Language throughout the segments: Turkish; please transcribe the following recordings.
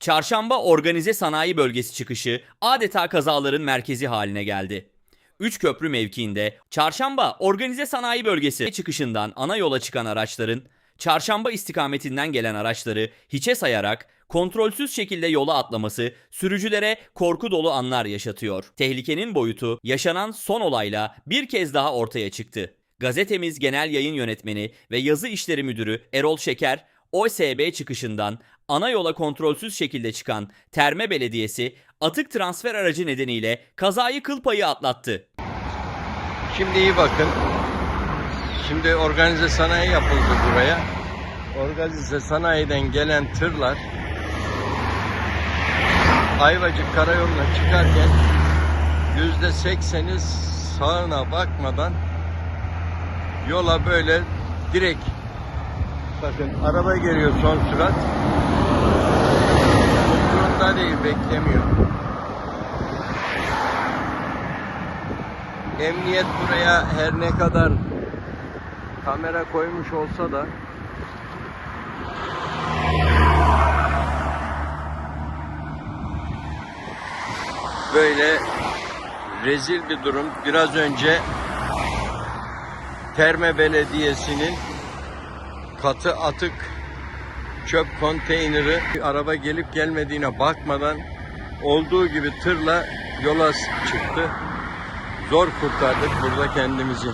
Çarşamba organize sanayi bölgesi çıkışı adeta kazaların merkezi haline geldi. Üç köprü mevkiinde Çarşamba organize sanayi bölgesi çıkışından ana yola çıkan araçların Çarşamba istikametinden gelen araçları hiçe sayarak kontrolsüz şekilde yola atlaması sürücülere korku dolu anlar yaşatıyor. Tehlikenin boyutu yaşanan son olayla bir kez daha ortaya çıktı. Gazetemiz Genel Yayın Yönetmeni ve Yazı İşleri Müdürü Erol Şeker, OSB çıkışından ana yola kontrolsüz şekilde çıkan Terme Belediyesi atık transfer aracı nedeniyle kazayı kıl payı atlattı. Şimdi iyi bakın. Şimdi organize sanayi yapıldı buraya. Organize sanayiden gelen tırlar Ayvacık Karayolu'na çıkarken yüzde sekseni sağına bakmadan yola böyle direkt bakın araba geliyor son sürat Umurunda değil beklemiyor. Emniyet buraya her ne kadar kamera koymuş olsa da böyle rezil bir durum. Biraz önce Terme Belediyesi'nin katı atık çöp konteyneri araba gelip gelmediğine bakmadan olduğu gibi tırla yola çıktı. Zor kurtardık burada kendimizi.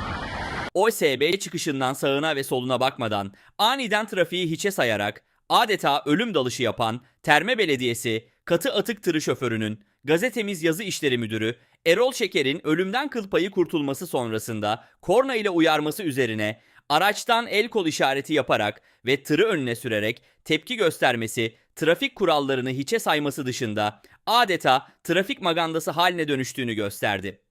OSB çıkışından sağına ve soluna bakmadan aniden trafiği hiçe sayarak adeta ölüm dalışı yapan Terme Belediyesi katı atık tırı şoförünün gazetemiz yazı işleri müdürü Erol Şeker'in ölümden kıl payı kurtulması sonrasında korna ile uyarması üzerine araçtan el kol işareti yaparak ve tırı önüne sürerek tepki göstermesi, trafik kurallarını hiçe sayması dışında adeta trafik magandası haline dönüştüğünü gösterdi.